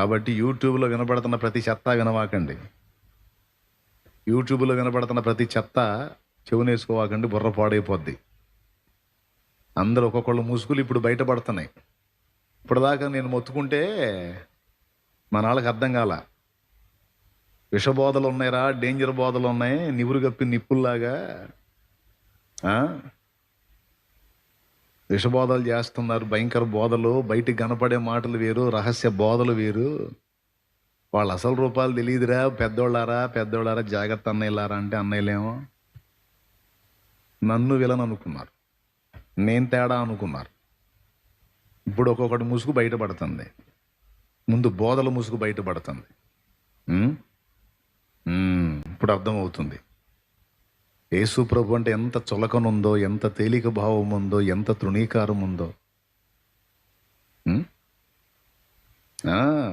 కాబట్టి యూట్యూబ్లో వినబడుతున్న ప్రతి చెత్త వినవాకండి. యూట్యూబ్లో వినబడుతున్న ప్రతి చెత్త చెవునేసుకోవాకండి బుర్ర పాడైపోద్ది. అందరూ ఒక్కొక్కళ్ళు ముసుగులు ఇప్పుడు బయటపడుతున్నాయి. ఇప్పటిదాకా నేను మొత్తుకుంటే మా నాళ్ళకి అర్థం కాల. విషబోధలు ఉన్నాయిరా డేంజర్ బోధలు ఉన్నాయి నివురు కప్పి నిప్పుల్లాగా విషబోధలు చేస్తున్నారు. భయంకర బోధలు బయటికి కనపడే మాటలు వేరు రహస్య బోధలు వేరు. వాళ్ళ అసలు రూపాలు తెలియదురా. పెద్దోళ్ళారా? పెద్దోళ్ళారా? జాగ్రత్త అన్నయ్యలారా అంటే అన్నయ్యలేమో. నన్ను విలన్ అనుకున్నారు. నేను తేడా అనుకున్నారు. ఇప్పుడు ఒక్కొక్కటి ముసుగు బయటపడుతుంది. ముందు బోధల ముసుగు బయటపడుతుంది. ఇప్పుడు అర్థమవుతుంది. యేసు ప్రభు అంటే ఎంత చులకనుందో ఎంత తేలిక భావం ఉందో ఎంత తృణీకారం ఉందో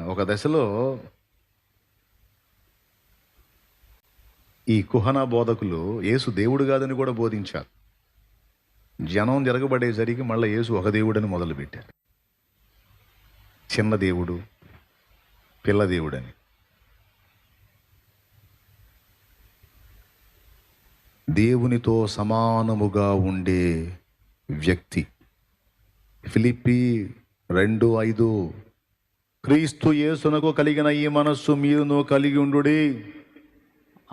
ఒక దశలో ఈ కుహనా బోధకులు యేసు దేవుడు కాదని కూడా బోధించారు. జనం జరగబడేసరికి మళ్ళీ యేసు ఒక దేవుడని మొదలుపెట్టారు. చిన్న దేవుడు పిల్ల దేవుడని. దేవునితో సమానముగా ఉండే వ్యక్తి. ఫిలిప్పి రెండు ఐదు క్రీస్తు యేసునకు కలిగిన ఈ మనస్సు మీరును కలిగి ఉండుడి.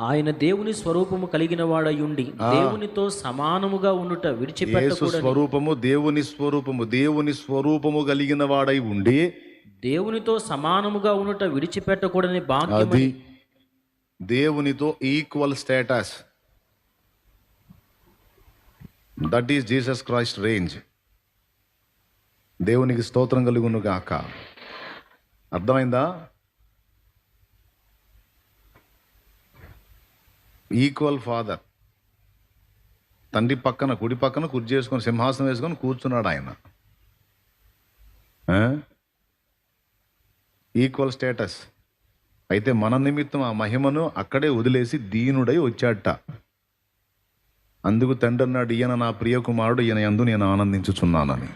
ఆయన దేవుని స్వరూపము కలిగిన వాడయుండి దేవునితో సమానముగా ఉండుట యేసు విడిచిపెట్టకూడని స్వరూపము దేవుని స్వరూపము దేవుని స్వరూపము కలిగిన వాడై ఉండి. దేవునితో సమానముగా ఉండుట విడిచిపెట్టకూడని భాగ్యం అది దేవునితో equal status that is Jesus Christ range దేవునికి స్తోత్రం కలుగును గాక. అర్థమైందా? ఈక్వల్ ఫాదర్ తండ్రి పక్కన కుడి పక్కన కుర్చీ చేసుకొని సింహాసనం వేసుకొని కూర్చున్నాడు ఆయన. ఈక్వల్ స్టేటస్ అయితే మన నిమిత్తం ఆ మహిమను అక్కడే వదిలేసి దీనుడై వచ్చాట అందుకు తండ్రి అన్నాడు ఈయన నా ప్రియ కుమారుడు ఈయన యందు నేను ఆనందించుచున్నానని.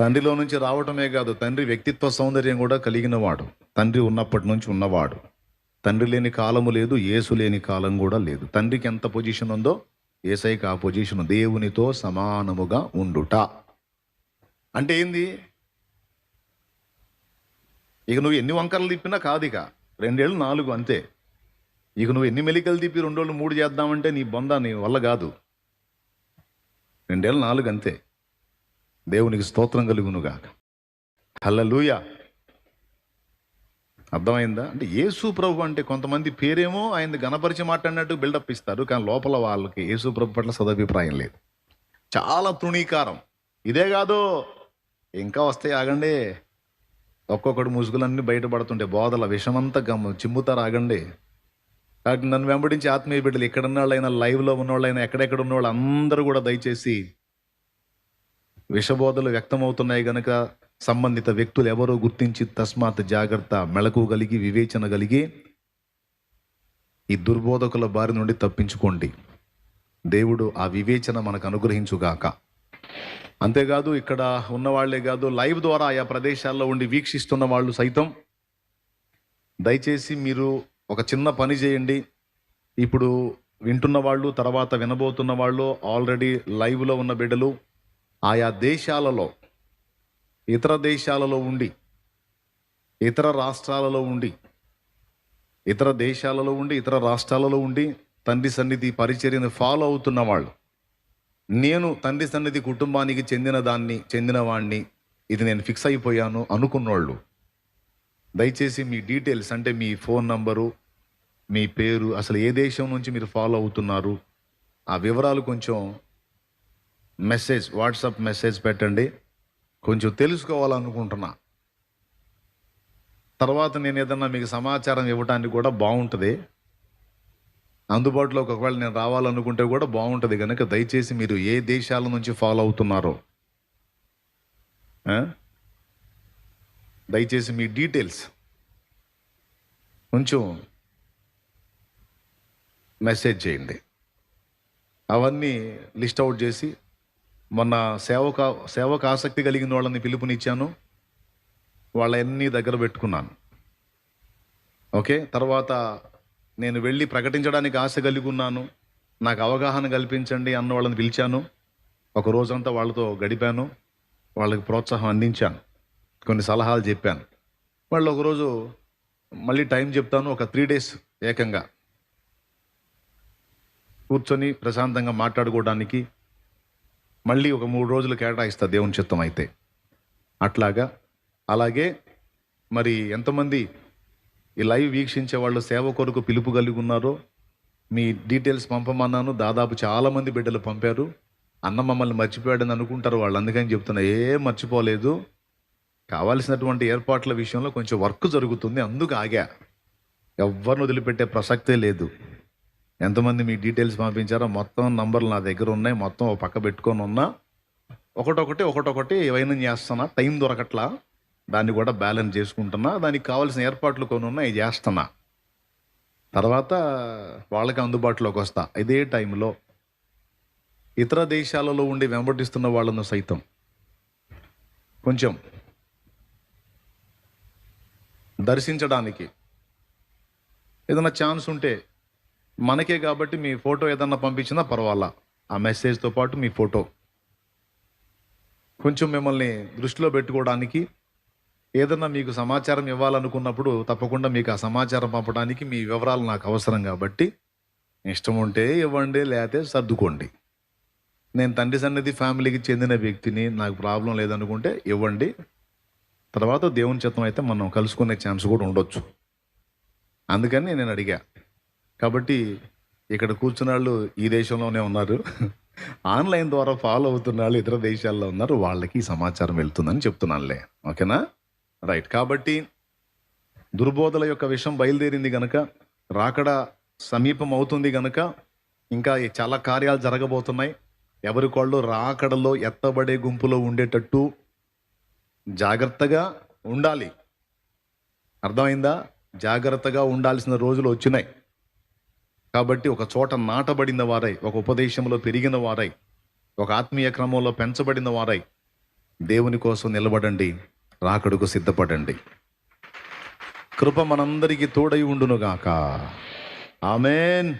తండ్రిలో నుంచి రావటమే కాదు తండ్రి వ్యక్తిత్వ సౌందర్యం కూడా కలిగిన వాడు తండ్రి ఉన్నప్పటి నుంచి ఉన్నవాడు. తండ్రి లేని కాలము లేదు యేసు లేని కాలం కూడా లేదు. తండ్రికి ఎంత పొజిషన్ ఉందో ఏసైకి ఆ పొజిషన్ దేవునితో సమానముగా ఉండుట. అంటే ఏంది? ఇక నువ్వు ఎన్ని వంకరలు తిప్పినా కాదు ఇక. రెండేళ్ళు నాలుగు అంతే. ఇక నువ్వు ఎన్ని మెలికలు తిప్పి రెండు రోజులు మూడు చేద్దామంటే నీ బొంద నీ వల్ల కాదు. రెండేళ్ళు నాలుగు అంతే. దేవునికి స్తోత్రం కలుగునుగాక. హల్లెలూయ. అర్థమైందా? అంటే యేసు ప్రభు అంటే కొంతమంది పేరేమో ఆయన గణపరిచి మాట్లాడినట్టు బిల్డప్ ఇస్తారు కానీ లోపల వాళ్ళకి యేసు ప్రభు పట్ల సదభిప్రాయం లేదు. చాలా తృణీకారం. ఇదే కాదు ఇంకా వస్తే ఆగండి. ఒక్కొక్కడు ముసుగులన్నీ బయటపడుతుంటే బోధల విషమంతా గమ్ము చిమ్ముతారు ఆగండి. కాబట్టి నన్ను వెంబడించి ఆత్మీయ బిడ్డలు ఎక్కడున్న వాళ్ళైనా లైవ్లో ఉన్నవాళ్ళైనా ఎక్కడెక్కడ ఉన్నవాళ్ళు అందరూ కూడా దయచేసి విషబోధలు వ్యక్తమవుతున్నాయి గనుక సంబంధిత వ్యక్తులు ఎవరో గుర్తించి తస్మాత్ జాగ్రత్త మెళకు కలిగి వివేచన కలిగి ఈ దుర్బోధకుల బారి నుండి తప్పించుకోండి. దేవుడు ఆ వివేచన మనకు అనుగ్రహించుగాక. అంతేకాదు ఇక్కడ ఉన్నవాళ్ళే కాదు లైవ్ ద్వారా ఆయా ప్రదేశాల్లో ఉండి వీక్షిస్తున్న వాళ్ళు సైతం దయచేసి మీరు ఒక చిన్న పని చేయండి. ఇప్పుడు వింటున్న వాళ్ళు తర్వాత వినబోతున్న వాళ్ళు ఆల్రెడీ లైవ్లో ఉన్న బిడ్డలు ఆయా దేశాలలో ఇతర దేశాలలో ఉండి ఇతర రాష్ట్రాలలో ఉండి ఇతర దేశాలలో ఉండి ఇతర రాష్ట్రాలలో ఉండి తండ్రి సన్నిధి పరిచర్యను ఫాలో అవుతున్న వాళ్ళు నేను తండ్రి సన్నిధి కుటుంబానికి చెందిన దాన్ని చెందినవాణ్ణి ఇది నేను ఫిక్స్ అయిపోయాను అనుకున్నోళ్ళు దయచేసి మీ డీటెయిల్స్ అంటే మీ ఫోన్ నంబరు మీ పేరు అసలు ఏ దేశం నుంచి మీరు ఫాలో అవుతున్నారు ఆ వివరాలు కొంచెం మెసేజ్ వాట్సాప్ మెసేజ్ పెట్టండి. కొంచెం తెలుసుకోవాలనుకుంటున్నా. తర్వాత నేను ఏదన్నా మీకు సమాచారం ఇవ్వడానికి కూడా బాగుంటుంది. అందుబాటులోకి ఒకవేళ నేను రావాలనుకుంటే కూడా బాగుంటుంది కనుక దయచేసి మీరు ఏ దేశాల నుంచి ఫాలో అవుతున్నారో. దయచేసి మీ డీటెయిల్స్. కొంచెం మెసేజ్ చేయండి. అవన్నీ లిస్ట్ అవుట్ చేసి మొన్న సేవక సేవకు ఆసక్తి కలిగిన వాళ్ళని పిలుపునిచ్చాను. వాళ్ళన్నీ దగ్గర పెట్టుకున్నాను. ఓకే? తర్వాత నేను వెళ్ళి ప్రకటించడానికి ఆశ కలిగి ఉన్నాను. నాకు అవగాహన కల్పించండి అన్న వాళ్ళని పిలిచాను. ఒక రోజంతా వాళ్ళతో గడిపాను. వాళ్ళకి ప్రోత్సాహం అందించాను. కొన్ని సలహాలు చెప్పాను. వాళ్ళు ఒకరోజు మళ్ళీ టైం చెప్తాను ఒక త్రీ డేస్ ఏకంగా. కూర్చొని ప్రశాంతంగా మాట్లాడుకోవడానికి మళ్ళీ ఒక మూడు రోజులు కేటాయిస్తా దేవుని చిత్తం అయితే. అట్లాగా అలాగే మరి ఎంతమంది ఈ లైవ్ వీక్షించే వాళ్ళు సేవ కొరకు పిలుపు కలిగి ఉన్నారో మీ డీటెయిల్స్ పంపమన్నాను. దాదాపు చాలామంది బిడ్డలు పంపారు. అన్న మమ్మల్ని మర్చిపోయాడని అనుకుంటారు వాళ్ళు. అందుకని చెప్తున్నా ఏం మర్చిపోలేదు. కావాల్సినటువంటి ఏర్పాట్ల విషయంలో కొంచెం వర్క్ జరుగుతుంది అందుకు ఆగా. ఎవరిని వదిలిపెట్టే ప్రసక్తే లేదు. ఎంతమంది మీ డీటెయిల్స్ పంపించారో మొత్తం నంబర్లు నా దగ్గర ఉన్నాయి మొత్తం పక్క పెట్టుకొని ఉన్నా. ఒకటొకటి ఒకటొకటి ఏవైనా చేస్తున్నా టైం దొరకట్లా. దాన్ని కూడా బ్యాలెన్స్ చేసుకుంటున్నా దానికి కావాల్సిన ఏర్పాట్లు కొన్ని ఉన్నాయి చేస్తున్నా. తర్వాత వాళ్ళకి అందుబాటులోకి వస్తా ఇదే టైంలో. ఇతర దేశాలలో ఉండి వెంబడిస్తున్న వాళ్ళను సైతం. కొంచెం దర్శించడానికి. ఏదైనా ఛాన్స్ ఉంటే మనకే కాబట్టి మీ ఫోటో ఏదన్నా పంపించినా పర్వాలా? ఆ మెసేజ్తో పాటు మీ ఫోటో. కొంచెం మిమ్మల్ని దృష్టిలో పెట్టుకోవడానికి ఏదన్నా మీకు సమాచారం ఇవ్వాలనుకున్నప్పుడు తప్పకుండా మీకు ఆ సమాచారం పంపడానికి మీ వివరాలు నాకు అవసరం కాబట్టి ఇష్టం ఉంటే ఇవ్వండి లేకపోతే సర్దుకోండి. నేను తండ్రి సన్నిధి ఫ్యామిలీకి చెందిన వ్యక్తిని నాకు ప్రాబ్లం లేదనుకుంటే ఇవ్వండి. తర్వాత దేవుని చిత్తం అయితే మనం కలుసుకునే ఛాన్స్ కూడా ఉండొచ్చు. అందుకని నేను అడిగా. కాబట్టి ఇక్కడ కూర్చున్న వాళ్ళు ఈ దేశంలోనే ఉన్నారు. ఆన్లైన్ ద్వారా ఫాలో అవుతున్న వాళ్ళు ఇతర దేశాల్లో ఉన్నారు. వాళ్ళకి సమాచారం వెళ్తుందని చెప్తున్నానులే. ఓకేనా? రైట్. కాబట్టి దుర్బోధల యొక్క విషయం బయలుదేరింది గనక రాకడ సమీపం అవుతుంది గనక ఇంకా చాలా కార్యాలు జరగబోతున్నాయి. ఎవరి కోళ్ళు రాకడలో ఎత్తబడే గుంపులో ఉండేటట్టు జాగ్రత్తగా ఉండాలి. అర్థమైందా? జాగ్రత్తగా ఉండాల్సిన రోజులు వచ్చినాయి. కాబట్టి ఒక చోట నాటబడిన వారై ఒక ఉపదేశంలో పెరిగిన వారై ఒక ఆత్మీయ క్రమంలో పెంచబడిన వారై దేవుని కోసం నిలబడండి రాకడుకు సిద్ధపడండి. కృప మనందరికీ తోడై ఉండునుగాక. ఆమెన్.